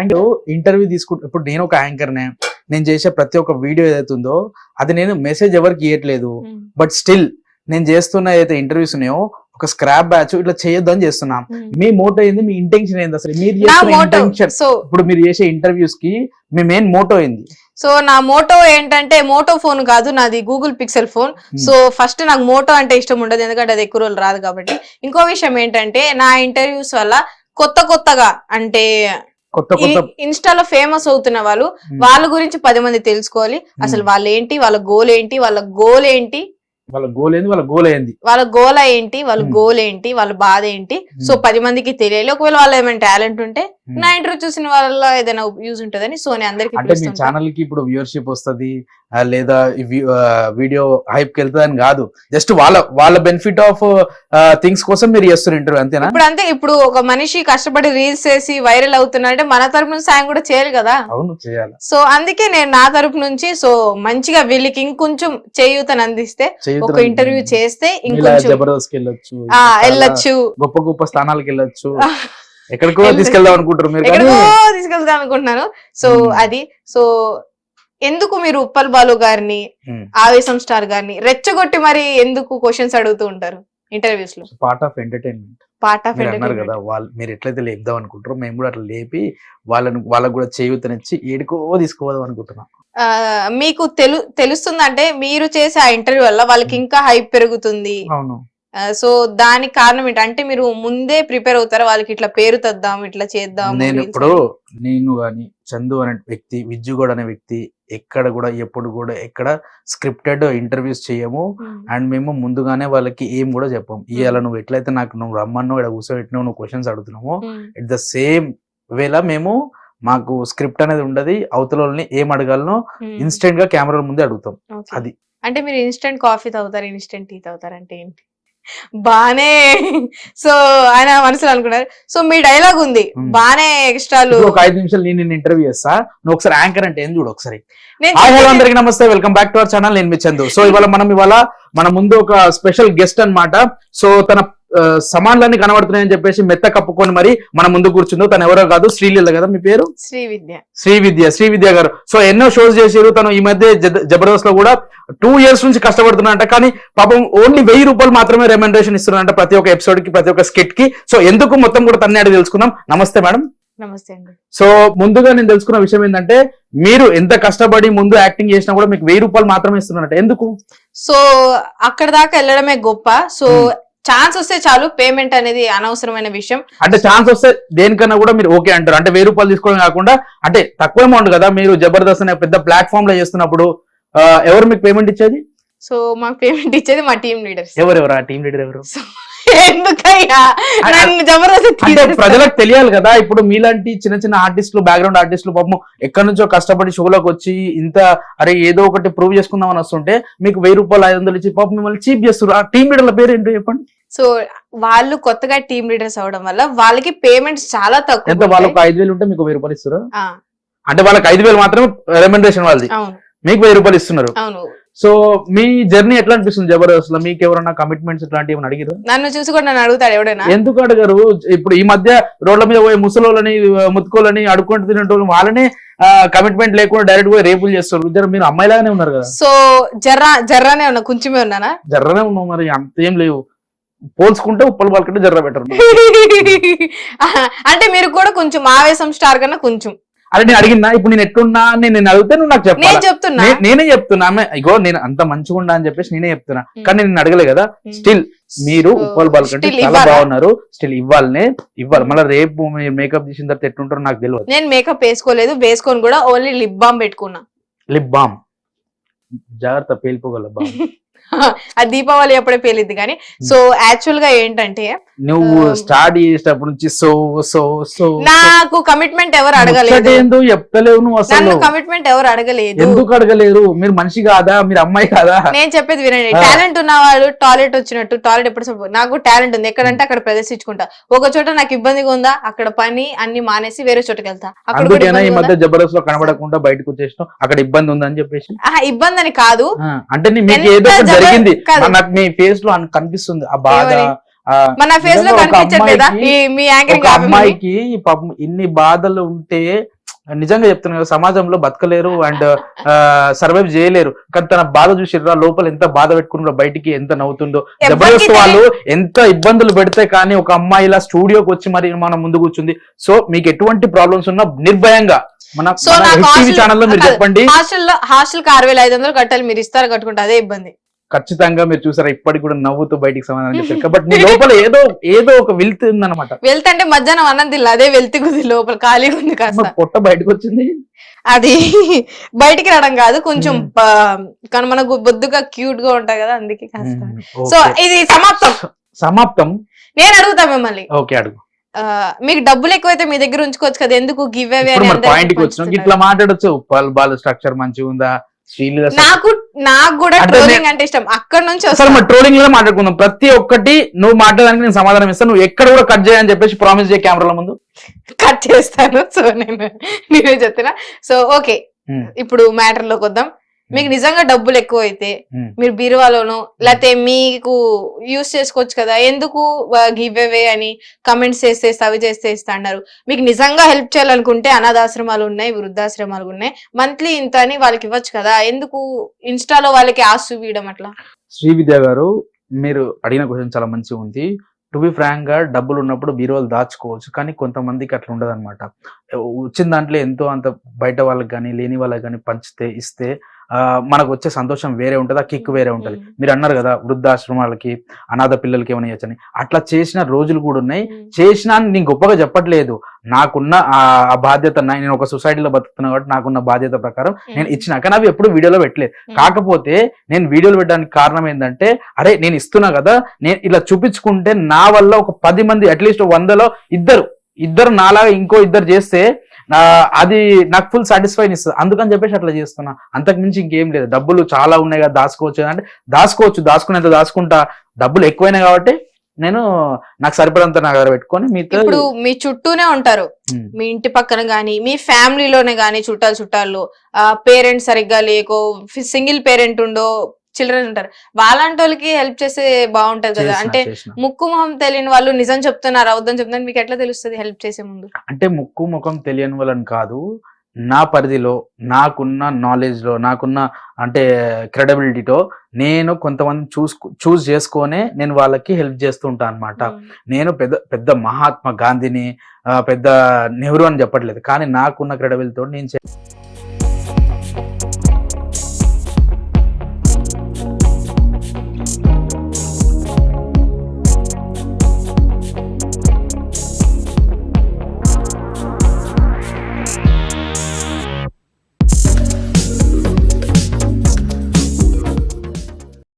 And interview తీసుకుంటే ఇప్పుడు నేను ఒక యాంకర్నే నేను చేసే ప్రతి ఒక్క వీడియో ఏదైతే ఉందో అది నేను మెసేజ్ ఎవరికి ఇవ్వట్లేదు బట్ స్టిల్ నేను చేస్తున్న ఏదైతే ఇంటర్వ్యూస్ ఉన్నాయో ఒక స్క్రాప్ బ్యాచ్ ఇట్లా చేయొద్దు అని చేస్తున్నాం మీ మోటో ఏంది? మీ ఇంటెన్షన్ ఏంది అసలు? మీరు ఇంటెన్షన్ సో ఇప్పుడు మీరు చేసే ఇంటర్వ్యూస్కి మీ మెయిన్ మోటో ఏంది? సో నా మోటో ఏంటంటే మోటో ఫోన్ కాదు నాది Google Pixel phone. So first నాకు మోటో అంటే ఇష్టం ఉండదు ఎందుకంటే అది ఎక్కువ రోజులు రాదు కాబట్టి. ఇంకో విషయం ఏంటంటే నా ఇంటర్వ్యూస్ వల్ల కొత్త కొత్తగా అంటే కొత్త కొత్త ఇన్స్టాలో ఫేమస్ అవుతున్న వాళ్ళు. వాళ్ళ గురించి పది మంది తెలుసుకోవాలి. అసలు వాళ్ళు ఏంటి వాళ్ళ గోల్ ఏంటి వాళ్ళ గోల్ ఏంటి వాళ్ళ గోల్ ఏంది? వాళ్ళ గోల్ ఏంది? వాళ్ళ గోల్ ఏంటి? వాళ్ళ Hmm. గోల్ ఏంటి? వాళ్ళ బాధ ఏంటి? సో పది మందికి తెలియాలి. ఒకవేళ వాళ్ళ ఏమైనా టాలెంట్ ఉంటే Hmm. నా ఇంటర్వ్యూ చూసిన వాళ్ళ ఏదైనా యూజ్ ఉంటుందని సో నేను అందరికి అంటే మీ ఛానల్కి ఇప్పుడు వ్యూవర్షిప్ వస్తది లేదా వీడియో హైప్కి వెళ్తుంది అని కాదు. జస్ట్ వాళ్ళ వాళ్ళ బెనిఫిట్ ఆఫ్ థింగ్స్ కోసం మీరు చేస్తున్నారు ఇంటర్వ్యూ అంతేనా? ఇప్పుడు అంతే ఇప్పుడు ఒక మనిషి కష్టపడి రీల్స్ చేసి వైరల్ అవుతున్నాడంటే మన తరపు నుంచి సాయం కూడా చేయాలి కదా? అవును చేయాలి. సో అందుకే నేను నా తరపు నుంచి సో మంచిగా వీళ్ళకి ఇంకొంచెం చేయూతను అందిస్తే ఒక ఇంటర్వ్యూ చేస్తే ఇంకొంచెం జబర్దస్త్ వెళ్ళొచ్చు వెళ్ళొచ్చు. గొప్ప గొప్ప స్థానాలకు వెళ్ళొచ్చు. ఎక్కడికో. తీసుకెళ్దాం అనుకుంటారు మీరు ఎక్కడికో తీసుకెళ్దాం అనుకుంటున్నాను సో. అది సో ఎందుకు మీరు ఉప్పల్ బాలు గారిని. ఆవేశం స్టార్ గారిని రెచ్చగొట్టి మరి ఎందుకు క్వశ్చన్స్ అడుగుతూ ఉంటారు ఇంటర్వ్యూస్లో? Part of entertainment. Part of మీరు అన్నారు కదా వాళ్ళు మీరు ఎట్లయితే లేపుదాం అనుకుంటారో మేము కూడా అట్లా లేపి వాళ్ళని వాళ్ళకు కూడా చేయూతనిచ్చి ఏడుకో తీసుకోవదాం అనుకుంటున్నాం. మీకు తెలు తెలుస్తుందంటే మీరు చేసే ఆ ఇంటర్వ్యూ వల్ల వాళ్ళకి ఇంకా హైప్ పెరుగుతుంది. అవును. సో దానికి కారణం ఏంటి? అంటే మీరు ముందే ప్రిపేర్ అవుతారా? వాళ్ళకి ఇట్లా పేరు తెద్దాం ఇట్లా చేద్దాం నేను ఇప్పుడు నేను గాని చందు అనే వ్యక్తి విజ్జుగౌడ్ అనే వ్యక్తి ఎక్కడ కూడా ఎప్పుడు కూడా ఎక్కడ స్క్రిప్టెడ్ ఇంటర్వ్యూస్ చేయము. అండ్ మేము ముందుగానే వాళ్ళకి ఏం కూడా చెప్పాం. ఇవాళ నువ్వు ఎట్లయితే నాకు నువ్వు రమ్మన్నావు ఇక్కడ కూర్చోబెట్టినావు నువ్వు క్వశ్చన్స్ అడుగుతున్నావు. ఎట్ ద సేమ్ వేలా మేము మాకు స్క్రిప్ట్ అనేది ఉండదు అవతల వాళ్ళని ఏం అడగాలనో Hmm. ఇన్స్టెంట్గా కెమెరాల ముందే అడుగుతాం. అది. అంటే మీరు ఇన్స్టెంట్ కాఫీ తాగుతారు ఇన్స్టెంట్ టీ తాగుతారు అంటే ఏంటి? బానే సో ఆయన మనసులో అనుకున్నారు. సో మీ డైలాగ్ ఉంది. Hmm. బానే ఎక్స్ట్రాలు ఒక ఐదు నిమిషాలు నేను నిన్ను ఇంటర్వ్యూ చేస్తా. నువ్వు ఒకసారి యాంకర్ అంటే ఏం చూడు ఒకసారి. నేను అందరికి నమస్తే. Welcome back to our channel నేను మీ చందు. సో ఇవాళ మనం ఇవాళ మన ముందు ఒక స్పెషల్ గెస్ట్ అన్నమాట. సో తన సమాన్లన్నీ కనబడుతున్నాయని చెప్పేసి మెత్త కప్పుకొని మరి మన ముందు కూర్చుందో. తను ఎవరో కాదు శ్రీలీల కదా మీ పేరు? శ్రీ విద్య. శ్రీ విద్య శ్రీ విద్య గారు. సో ఎన్నో షోస్ చేసారు తను ఈ మధ్య జబ- జబర్దస్త్లో కూడా టూ ఇయర్స్ నుంచి కష్టపడుతున్నారంట కానీ పాపం ఓన్లీ వెయ్యి రూపాయలు మాత్రమే రెమెండేషన్ ఇస్తున్నారంట ప్రతి ఒక్క ఎపిసోడ్కి ప్రతి ఒక్క స్కిట్కి. సో ఎందుకు మొత్తం కూడా తన్నే అడిగి తెలుసుకుందాం. నమస్తే మేడం. నమస్తే అండి. సో ముందుగా నేను తెలుసుకున్న విషయం ఏంటంటే మీరు ఎంత కష్టపడి ముందు యాక్టింగ్ చేసినా కూడా మీకు వెయ్యి రూపాయలు మాత్రమే ఇస్తున్నారంట ఎందుకు? సో అక్కడ దాకా వెళ్ళడమే గొప్ప. సో. ఛాన్స్ వస్తే చాలు పేమెంట్ అనేది అనవసరమైన విషయం. అంటే ఛాన్స్ వస్తే దేనికన్నా కూడా మీరు ఓకే అంటారు. అంటే వెయ్యి రూపాయలు తీసుకోవడం కాకుండా అంటే తక్కువ అమౌంట్ కదా మీరు జబర్దస్త్ అనే పెద్ద ప్లాట్ఫామ్లో చేస్తున్నప్పుడు ఎవరు మీకు పేమెంట్ ఇచ్చేది? సో మాకు పేమెంట్ ఇచ్చేది మా టీం లీడర్స్ ఎవరెవరు? ఆ టీం లీడర్ ఎవరు. ప్రజలకు తెలియాలి కదా. ఇప్పుడు మీలాంటి చిన్న చిన్న ఆర్టిస్టులు బ్యాక్గ్రౌండ్ ఆర్టిస్టులు పాపం ఎక్కడి నుంచో కష్టపడి షోలోకి వచ్చి ఇంత అరే ఏదో ఒకటి ప్రూవ్ చేసుకుందాం అని వస్తుంటే మీకు వెయ్యి రూపాయలు ఐదు వందలు ఇచ్చి పాపం మిమ్మల్ని చీప్ చేస్తారు ఆ టీం లీడర్ల పేరు ఏంటో చెప్పండి. సో వాళ్ళు కొత్తగా టీం లీడర్స్ అవడం వల్ల వాళ్ళకి పేమెంట్స్ చాలా తక్కువ. వాళ్ళకి ఐదు వేలు ఉంటే మీకు వెయ్యి రూపాయలు ఇస్తారు? అంటే వాళ్ళకి ఐదు వేలు మాత్రమే రెమెండేషన్ వాళ్ళది. మీకు వెయ్యి రూపాయలు ఇస్తున్నారు. సో మీ జర్నీ ఎట్లా అనిపిస్తుంది జబర్దస్త్లో మీకు ఎవరైనా కమిట్మెంట్స్ ఇట్లాంటివి ఏమైనా అడిగారు నన్ను చూసి కూడా నన్ను అడుగుతాడు ఎవడైనా? ఎందుకు అడగరు? ఇప్పుడు ఈ మధ్య రోడ్ల మీద పోయి ముసలోళ్ళని ముత్తుకోలని అడుక్కుంటూ తినేటోళ్ళు వాళ్ళనే కమిట్మెంట్ లేకుండా డైరెక్ట్ పోయి రేపులు చేస్తారు. జర మీరు అమ్మాయిలాగానే ఉన్నారు కదా. సో జర్రా జర్రానే ఉన్నా? కొంచెమే ఉన్నానా? జర్రనే ఉన్నాం మరి. అంత ఏం లేవు. పోల్చుకుంటే ఉప్పలు పలకంటే జర్ర బెటర్ అంటే మీరు కూడా కొంచెం ఆవేశం స్టార్ కన్నా కొంచెం. అరే నేను అడిగినా ఇప్పుడు నేను ఎట్లున్నా అని నేను అడిగితే నువ్వు నాకు నేను చెప్పాలి చెప్తున్నా నేనే చెప్తున్నా. ఇగో నేను అంత మంచిగా ఉండా అని చెప్పేసి నేనే చెప్తున్నా. కానీ నేను అడగలే కదా. స్టిల్ మీరు ఉప్పల్ బాల్కంటే still చాలా? బాగున్నారు. స్టిల్ ఇవ్వాలనే ఇవ్వాలి. మళ్ళీ రేపు మేకప్ చేసిన తర్వాత ఎట్లుంటారో నాకు తెలియదు నేను మేకప్ వేసుకోలేదు. వేసుకొని కూడా ఓన్లీ లిప్ బామ్ పెట్టుకున్నా. లిప్ బామ్ జాగ్రత్త పేలిపోగల బామ్ ఆ దీపావళి అప్పుడే పేలిద్ది కానీ. సో యాక్చువల్గా ఏంటంటే నువ్వు స్టార్ట్ చేసేటప్పటి నుంచి సో సో సో నాకు కమిట్మెంట్ ఎవరు అడగలేదు. ఏందో చెప్తలేవు నువ్వు అసలు. కమిట్మెంట్ ఎవరు అడగలేదు. ఎందుకు అడగలేరు? మీరు మనిషి కాదా? మీరు అమ్మాయి కాదా? నేను చెప్పేది వినండి. టాలెంట్ ఉన్నవాడు టాయిలెట్ వచ్చినట్టు టాయిలెట్ ఎప్పుడు నాకు టాలెంట్ ఉంది. ఎక్కడంటే అక్కడ ప్రదర్శించుకుంటా. ఒక చోట నాకు ఇబ్బందిగా ఉందా? అక్కడ పని అన్ని మానేసి వేరే చోటకి వెళ్తా అక్కడ ఈ మధ్య? జబర్దస్త్లో కనబడకుండా బయటకు వచ్చేసినాం అక్కడ ఇబ్బంది ఉందని చెప్పేసి? ఇబ్బంది అని కాదు. అంటే జరిగింది. నాకు మీ ఫేస్లో కనిపిస్తుంది. ఆ బాధ మన ఫేస్లో కనిపించట్లేదా? అమ్మాయికి- మీ యాంకరింగ్ పాపం ఇన్ని బాధలు ఉంటే నిజంగా చెప్తున్నా కదా, సమాజంలో బతకలేరు అండ్ సర్వైవ్ చేయలేరు. కానీ తన బాధ చూసిర్రా లోపల ఎంత బాధ పెట్టుకున్నారో బయటికి ఎంత నవ్వుతుందో. జబర్దస్త్ వాళ్ళు ఎంత ఇబ్బందులు పెడితే కానీ ఒక అమ్మాయి ఇలా స్టూడియోకి వచ్చి మరి మన ముందు కూర్చుంది. సో మీకు ఎటువంటి ప్రాబ్లమ్స్ ఉన్నా నిర్భయంగా మన సో నాకు టీవీ హాస్టల్- ఛానల్లో మీరు చెప్పండి. హాస్టల్లో హాస్టల్కి ఆరు వేల ఐదు వందలు కట్టాలి. మీరు ఇస్తారు కట్టుకుంటే అదే ఇబ్బంది. ఖచ్చితంగా మీరు చూసారా ఇప్పటికి కూడా నవ్వుతూ బయటికి సమాధానం చెప్పారు. కాబట్టి మీ లోపల ఏదో ఏదో ఒక వెళ్తూ ఉందన్నమాట. వెళ్తంటే మధ్యాహ్నం అన్నం తిల్ల అదే వెళ్తి కుది లోపల ఖాళీగా ఉంది కాస్త. పొట్ట బయటకు వచ్చింది అది బయటికి రావడం కాదు కొంచెం కానీ మనకు బొద్దుగా క్యూట్గా ఉంటాయి కదా అందుకే కాస్త. సో. ఇది సమాప్తం. సమాప్తం. నేను అడుగుతా మిమ్మల్ని. ఓకే అడుగు. మీకు డబ్బులు ఎక్కువైతే మీ దగ్గర ఉంచుకోవచ్చు కదా ఎందుకు గివ్ అవే ఇప్పుడు అని మన అందరికీ పాయింట్కి వచ్చినాం. పంచుతున్నారు? ఇట్లా మాట్లాడొచ్చు. బాల్ స్ట్రక్చర్ మంచిగా ఉందా నాకు నాకు కూడా ట్రోలింగ్ అంటే ఇష్టం. అక్కడ నుంచి అసలు మన ట్రోలింగ్లో మాట్లాడుకుందాం. ప్రతి ఒక్కటి నువ్వు మాట్లాడడానికి నేను సమాధానం ఇస్తాను. నువ్వు ఎక్కడ కూడా కట్ చేయని చెప్పేసి ప్రామిస్ చేయ కెమెరాల ముందు. కట్ చేస్తాను. సో నేను నేనే చెప్తున్నా. So okay hmm. ఇప్పుడు మ్యాటర్లోకి వద్దాం. మీకు నిజంగా డబ్బులు ఎక్కువ అయితే మ్మ్. మీరు బీరువాలోను లేకపోతే మీకు యూస్ చేసుకోవచ్చు కదా. ఎందుకు గివ్ అవే అని కమెంట్స్ చేస్తే ఇస్తా, అవి చేస్తే ఇస్తా అన్నారు. మీకు నిజంగా హెల్ప్ చేయాలనుకుంటే అనాథాశ్రమాలు ఉన్నాయి వృద్ధాశ్రమాలు ఉన్నాయి. మంత్లీ ఇంత అని వాళ్ళకి ఇవ్వచ్చు కదా. ఎందుకు ఇన్స్టాలో వాళ్ళకి ఆశ చూపించడం అట్లా? శ్రీ విద్య గారు మీరు అడిగిన క్వశ్చన్ చాలా మంచిగా ఉంది. టు బి ఫ్రాంక్గా డబ్బులు ఉన్నప్పుడు బీరువాలు దాచుకోవచ్చు కానీ కొంతమందికి అట్లా ఉండదు అనమాట వచ్చిన దాంట్లో ఎంతో అంత బయట వాళ్ళకి కానీ లేని వాళ్ళకి కానీ పంచితే ఇస్తే మనకు వచ్చే సంతోషం వేరే ఉంటుంది ఆ కిక్ వేరే ఉంటుంది. మీరు అన్నారు కదా వృద్ధాశ్రమాలకి అనాథ పిల్లలకి ఏమైనా ఇవ్వచ్చని అట్లా చేసిన రోజులు కూడా ఉన్నాయి. చేసినా అని నేను గొప్పగా చెప్పట్లేదు. నాకున్న ఆ బాధ్యత నా- నేను ఒక సొసైటీలో బతుకుతున్నా కాబట్టి నాకున్న బాధ్యత ప్రకారం నేను ఇచ్చిన. కానీ అవి ఎప్పుడు వీడియోలో పెట్టలేదు. కాకపోతే నేను వీడియోలు పెట్టడానికి కారణం ఏంటంటే అరే నేను ఇస్తున్నా కదా నేను ఇలా చూపించుకుంటే నా వల్ల ఒక పది మంది అట్లీస్ట్ వందలో ఇద్దరు ఇద్దరు నాలాగా ఇంకో ఇద్దరు చేస్తే అది నాకు ఫుల్ సాటిస్ఫైన్ ఇస్తుంది. అందుకని చెప్పేసి అట్లా చేస్తున్నా. అంతకు మించి ఇంకేం లేదు. డబ్బులు చాలా ఉన్నాయి కదా దాచుకోవచ్చు. అంటే దాచుకోవచ్చు. దాచుకునేంత దాచుకుంటా. డబ్బులు ఎక్కువైనాయి కాబట్టి నేను నాకు సరిపడంత నా దగ్గర పెట్టుకొని మీతో ఇప్పుడు మీ చుట్టూనే ఉంటారు. మీ ఇంటి పక్కన గానీ మీ ఫ్యామిలీలోనే గానీ చుట్టాలు చుట్టాలు పేరెంట్స్ సరిగ్గా లేకో సింగిల్ పేరెంట్ ఉండో చిల్డ్రన్ ఉంటారు. వాళ్ళంటి వాళ్ళకి హెల్ప్ చేస్తే బాగుంటది కదా. అంటే. ముక్కు మొహం తెలియని వాళ్ళు నిజం చెప్తున్నారు? అవద్దని చెప్తున్నారు? మీకు ఎట్లా తెలుస్తుంది హెల్ప్ చేసే ముందు? అంటే ముక్కు ముఖం తెలియని వాళ్ళని కాదు నా పరిధిలో నాకున్న నాలెడ్జ్లో నాకున్న అంటే క్రెడిబిలిటీతో నేను కొంతమంది చూస్ చూస్ చేసుకొనే నేను వాళ్ళకి హెల్ప్ చేస్తూ ఉంటాను అనమాట నేను పెద్ద పెద్ద మహాత్మా గాంధీని పెద్ద నెహ్రూ అని చెప్పట్లేదు. కానీ నాకున్న క్రెడిబిలిటీతో నేను you